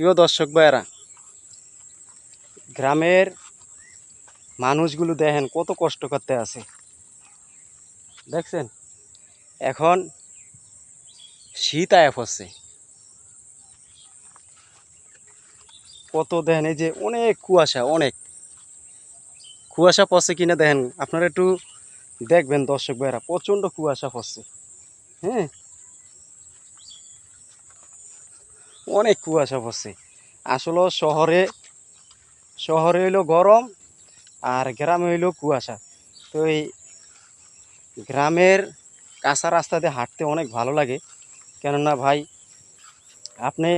প্রিয় দর্শক ভাইয়েরা, গ্রামের মানুষগুলো দেখেন কত কষ্ট করতে আছে। দেখছেন? এখন শীত আয়া পড়ছে। কত দেখেন, এই যে অনেক কুয়াশা অনেক। কুয়াশা পড়ছে কিনা দেখেন, আপনারা একটু দেখবেন দর্শক ভাইয়েরা, প্রচণ্ড কুয়াশা পড়ছে। হ্যাঁ? অনেক কুয়াশা পড়ছে। আসলে শহরে শহরে হইল গরম আর গ্রামে হইল কুয়াশা। তো এই গ্রামের কাঁচা রাস্তাতে হাঁটতে অনেক ভালো লাগে। কেননা ভাই, আপনি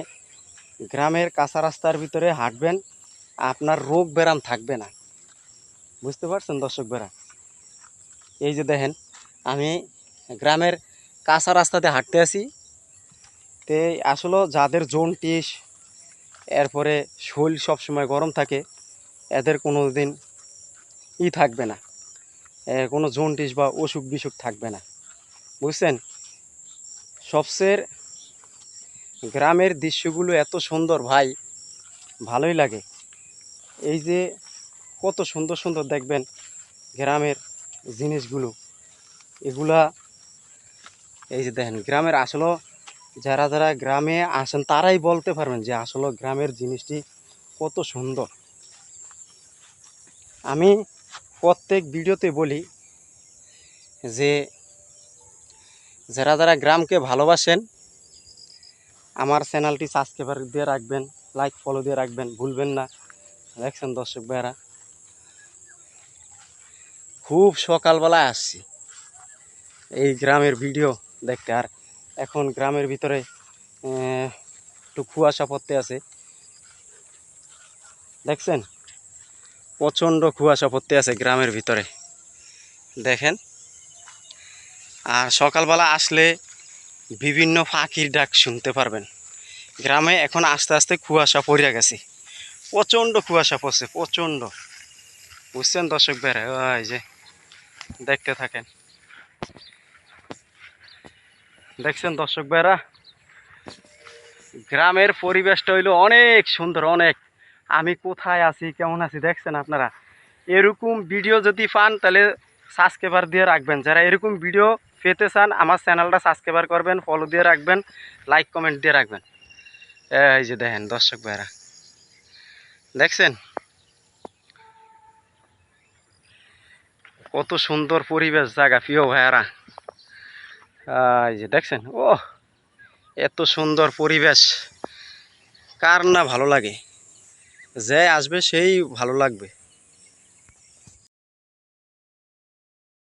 গ্রামের কাঁচা রাস্তার ভিতরে হাঁটবেন, আপনার রোগ ব্যারাম থাকবে না। বুঝতে পারছেন দর্শক বেরা এই যে দেখেন, আমি গ্রামের কাঁচা রাস্তাতে হাঁটতে আসি। তে আসলে যাদের জন্টিস এরপরে শরীর সবসময় গরম থাকে, এদের কোনো দিন ই থাকবে না। কোনো জন্টিস বা অসুখ বিসুখ থাকবে না। বুঝছেন? সবচেয়ে গ্রামের দৃশ্যগুলো এত সুন্দর ভাই, ভালোই লাগে। এই যে কত সুন্দর সুন্দর দেখবেন গ্রামের জিনিসগুলো। এগুলা, এই যে দেখেন, গ্রামের আসলে যারা যারা গ্রামে আসেন, তারাই বলতে পারবেন যে আসলে গ্রামের জিনিসটি কত সুন্দর। আমি প্রত্যেক ভিডিওতে বলি যে যারা যারা গ্রামকে ভালোবাসেন, আমার চ্যানেলটি সাবস্ক্রাইবার দিয়ে রাখবেন লাইক ফলো দিয়ে রাখবেন, ভুলবেন না। দেখছেন দর্শক ভাইয়েরা? খুব সকালবেলায় আসছি এই গ্রামের ভিডিও দেখতে। আর এখন গ্রামের ভিতরে একটু কুয়াশা পড়তে আছে। দেখছেন? প্রচণ্ড কুয়াশা পড়তে আছে গ্রামের ভিতরে। দেখেন? আর সকালবেলা আসলে বিভিন্ন পাখির ডাক শুনতে পারবেন। গ্রামে এখন আস্তে আস্তে কুয়াশা পড়ে গেছে। প্রচণ্ড কুয়াশা পড়ছে, প্রচণ্ড। বুঝছেন দর্শক বেড়ে ওই যে, দেখতে থাকেন। দেখছেন দর্শক ভাইরা? গ্রামের পরিবেশটা হইল অনেক সুন্দর, অনেক। আমি কোথায় আছি, কেমন আছি, দেখছেন আপনারা? এরকম ভিডিও যদি পান, তাহলে সাবস্ক্রাইবার দিয়ে রাখবেন। যারা এরকম ভিডিও পেতে চান, আমার চ্যানেলটা সাবস্ক্রাইবার করবেন ফলো দিয়ে রাখবেন লাইক কমেন্ট দিয়ে রাখবেন। এই যে দেখেন দর্শক ভাইরা। দেখছেন? কত সুন্দর পরিবেশ জায়গা, প্রিয় ভাইয়ারা। এই যে দেখছেন? ও এত সুন্দর পরিবেশ। কার না ভালো লাগে? যে আসবে সেই ভালো লাগবে।